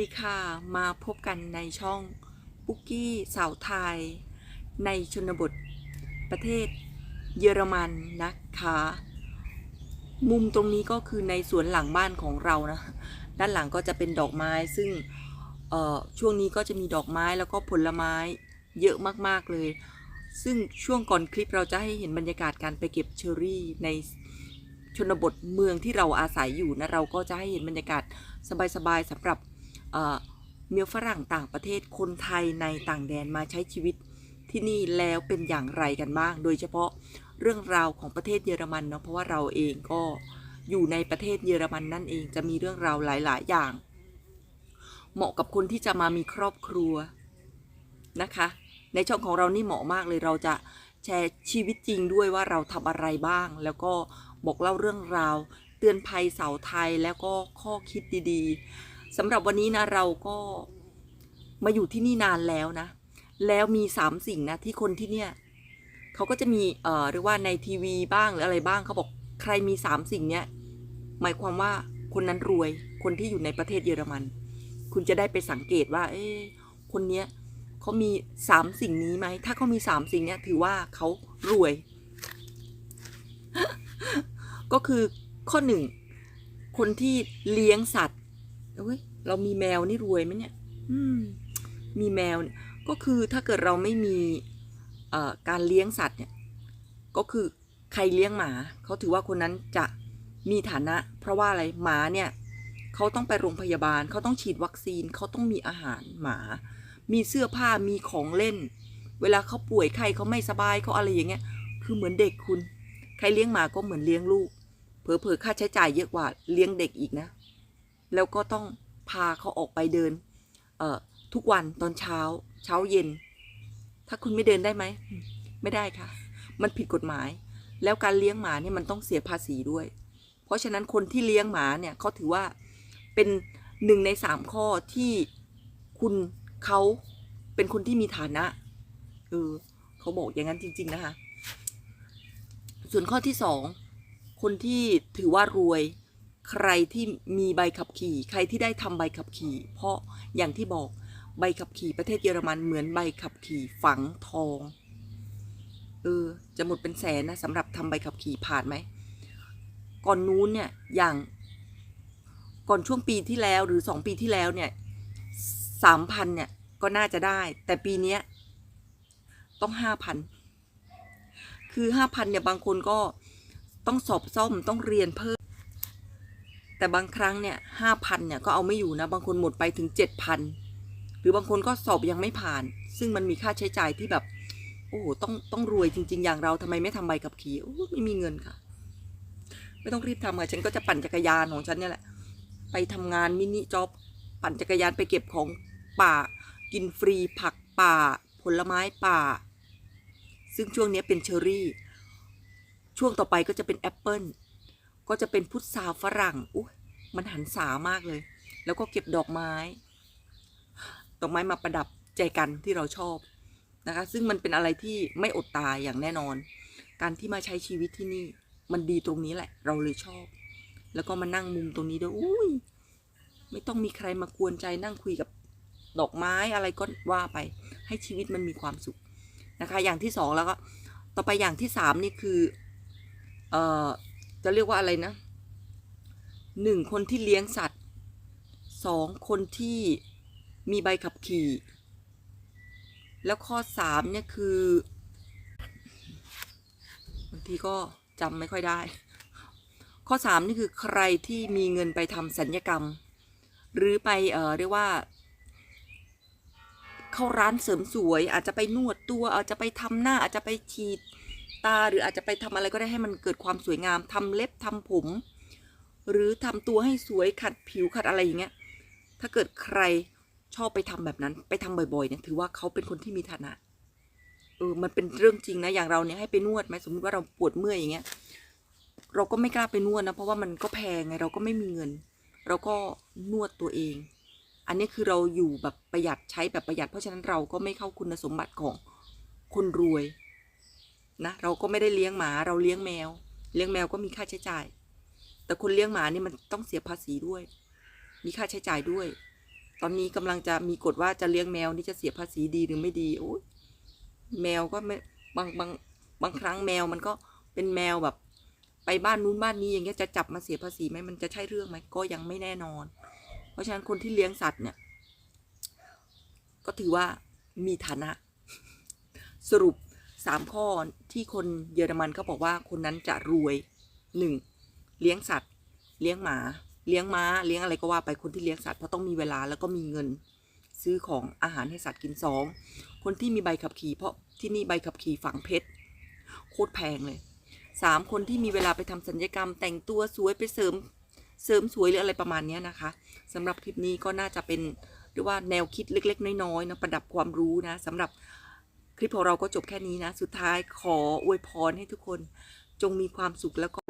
ดีค่ะมาพบกันในช่องปุกกี้สาวไทย ในชนบทประเทศเยอรมันนะคะ มุมตรงนี้ก็คือในสวนหลังบ้านของเรานะ ด้านหลังก็จะเป็นดอกไม้ซึ่งช่วงนี้ก็จะมีดอกไม้แล้วก็ผลไม้เยอะมากๆเลย ซึ่งช่วงก่อนคลิปเราจะให้เห็นบรรยากาศการไปเก็บเชอร์รี่ในชนบทเมืองที่เราอาศัยอยู่นะเราก็จะให้เห็นบรรยากาศสบายๆสำหรับ เมียฝรั่งต่างประเทศคนไทยในต่างแดนมาใช้ชีวิตที่นี่แล้วเป็นอย่างไรกันบ้าง โดยเฉพาะเรื่องราวของประเทศเยอรมันเนาะเพราะว่าเราเองก็อยู่ในประเทศเยอรมันนั่นเองจะมีเรื่องราวหลาย ๆ อย่าง เหมาะกับคนที่จะมามีครอบครัวนะคะ ในช่องของเรานี่เหมาะมากเลยเราจะแชร์ชีวิตจริงด้วยว่าเราทำอะไรบ้าง แล้วก็บอกเล่าเรื่องราว เตือนภัยเสาไทยแล้วก็ข้อคิดดี ๆ สำหรับวันนี้นะเราก็มาอยู่ที่นี่นานแล้วนะ แล้วมีสามสิ่งนะที่คนที่เนี่ยเขาก็จะมีเอ่อเรียกว่าในทีวีบ้างหรืออะไรบ้างเขาบอกใครมีสามสิ่งเนี้ยหมายความว่าคนนั้นรวยคนที่อยู่ในประเทศเยอรมัน คุณจะได้ไปสังเกตว่า เอ๊คนเนี้ยเขามีสามสิ่งนี้ไหมถ้าเขามีสามสิ่งเนี้ยถือว่าเขารวย ก็คือข้อหนึ่งคนที่เลี้ยงสัตว เอ้ยเรามีแมวนี่รวยไหมเนี่ย อืม มีแมวเนี่ยก็คือถ้าเกิดเราไม่มีเอ่อการเลี้ยงสัตว์เนี่ย ก็คือใครเลี้ยงหมาเขาถือว่าคนนั้นจะมีฐานะ เพราะว่าอะไรหมาเนี่ยเขาต้องไปโรงพยาบาลเขาต้องฉีดวัคซีนเขาต้องมีอาหารหมา มีเสื้อผ้ามีของเล่น เวลาเขาป่วยไข้เขาไม่สบายเขาอะไรอย่างเงี้ย คือเหมือนเด็กคุณ ใครเลี้ยงหมาก็เหมือนเลี้ยงลูกเผลอๆค่าใช้จ่ายเยอะกว่าเลี้ยงเด็กอีกนะ แล้วก็ต้อง พาเขาออกไปเดิน เอ่อทุกวันตอนเช้า เช้าเย็น ถ้าคุณไม่เดินได้ไหม ไม่ได้ค่ะ มันผิดกฎหมาย แล้วการเลี้ยงหมาเนี่ยมันต้องเสียภาษีด้วย เพราะฉะนั้นคนที่เลี้ยงหมาเนี่ยเขาถือว่าเป็นหนึ่งในสามข้อที่คุณเขาเป็นคนที่มีฐานะเออเขาบอกอย่างนั้นจริง ๆ นะคะ ส่วนข้อที่สองคนที่ถือว่ารวย ใครที่มีใบขับขี่ ใครที่ได้ทำใบขับขี่ เพราะอย่างที่บอกใบขับขี่ประเทศเยอรมันเหมือนใบขับขี่ฝังทองเออจะหมดเป็นแสนนะสำหรับทำใบขับขี่ผ่านไหม ก่อนนู้นเนี่ยอย่างก่อนช่วงปีที่แล้วหรือสองปีที่แล้วเนี่ยสามพันเนี่ยก็น่าจะได้ แต่ปีนี้ต้องห้าพันคือห้าพันเนี่ยบางคนก็ต้องสอบซ่อมต้องเรียนเพิ่ม แต่บางครั้งเนี่ยห้าพันเนี่ยก็เอาไม่อยู่นะ บางคนหมดไปถึงเจ็ดพันหรือบางคนก็สอบยังไม่ผ่าน ซึ่งมันมีค่าใช้จ่ายที่แบบ โอ้โหต้องต้องรวยจริง ๆ อย่างเราทำไมไม่ทำใบขับขี้ไม่มีเงินค่ะ ไม่ต้องรีบทำค่ะฉันก็จะปั่นจักรยานของฉันเนี่ยแหละ ไปทำงานมินิจ็อบปั่นจักรยานไปเก็บของป่า กินฟรีผักป่า ผลไม้ป่า ซึ่งช่วงนี้เป็นเชอร์รี่ ช่วงต่อไปก็จะเป็นแอปเปิล ก็จะเป็นพุทราฝรั่งอุ้ยมันหันษามากเลย แล้วก็เก็บดอกไม้ ดอกไม้มาประดับใจกันที่เราชอบนะคะ ซึ่งมันเป็นอะไรที่ไม่อดตายอย่างแน่นอน การที่มาใช้ชีวิตที่นี่ มันดีตรงนี้แหละ เราเลยชอบ แล้วก็มานั่งมุมตรงนี้ด้วยอุ้ยไม่ต้องมีใครมากวนใจนั่งคุยกับดอกไม้อะไรก็ว่าไป ให้ชีวิตมันมีความสุขนะคะ อย่างที่สองแล้วก็ ต่อไปอย่างที่สามนี่คือ เอ่อ จะเรียกว่าอะไรนะหนึ่งคนที่เลี้ยงสัตว์สองคนที่มีใบขับขี่ แล้วข้อสามเนี่ยคือบางทีก็จำไม่ค่อยได้ ข้อสามนี่คือใครที่มีเงินไปทำสัญญกรรม หรือไปเอ่อเรียกว่า เข้าร้านเสริมสวย อาจจะไปนวดตัวอาจจะไปทำหน้าอาจจะไปฉีด ตา หรืออาจจะไปทำอะไรก็ได้ให้มันเกิดความสวยงามทำเล็บทำผม หรือทำตัวให้สวยขัดผิวขัดอะไรอย่างเงี้ยถ้าเกิดใครชอบไปทำแบบนั้น ไปทำบ่อยๆเนี่ยถือว่าเขาเป็นคนที่มีฐานะเออมันเป็นเรื่องจริงนะอย่างเราเนี่ยให้ไปนวดไหมสมมติว่าเราปวดเมื่อยอย่างเงี้ยเราก็ไม่กล้าไปนวดนะเพราะว่ามันก็แพงไงเราก็ไม่มีเงิน เราก็นวดตัวเอง อันนี้คือเราอยู่แบบประหยัดใช้แบบประหยัด เพราะฉะนั้นเราก็ไม่เข้าคุณสมบัติของคนรวย นะเราก็ไม่ได้เลี้ยงหมาเราเลี้ยงแมว เลี้ยงแมวก็มีค่าใช้จ่าย แต่คนเลี้ยงหมานี่มันต้องเสียภาษีด้วย มีค่าใช้จ่ายด้วย ตอนนี้กำลังจะมีกฎว่าจะเลี้ยงแมวนี่จะเสียภาษีดีหรือไม่ดีโอ้ยแมวก็ไม่บางบางบางครั้งแมวมันก็เป็นแมวแบบ ไปบ้านนู้นบ้านนี้อย่างเงี้ยจะจับมาเสียภาษีไหมมันจะใช่เรื่องไหมก็ยังไม่แน่นอน เพราะฉะนั้นคนที่เลี้ยงสัตว์เนี่ย ก็ถือว่ามีฐานะ สรุป สามข้อที่คนเยอรมันเขาบอกว่าคนนั้นจะรวยหนึ่งเลี้ยงสัตว์ เลี้ยงหมา เลี้ยงม้า เลี้ยงอะไรก็ว่าไปคนที่เลี้ยงสัตว์เพราะต้องมีเวลาแล้วก็มีเงิน ซื้อของอาหารให้สัตว์กินสองคนที่มีใบขับขี่เพราะที่นี่ใบขับขี่ฝังเพชรโคตรแพงเลยสามคนที่มีเวลาไปทำสัญญกรรม แต่งตัวสวยไปเสริมเสริมสวยหรืออะไรประมาณนี้นะคะสำหรับคลิปนี้ก็น่าจะเป็นเรียกว่าแนวคิดเล็ก ๆ น้อยๆนะประดับความรู้นะสำหรับ คลิปของเราก็จบแค่นี้นะ สุดท้ายขออวยพรให้ทุกคนจงมีความสุขแล้วก็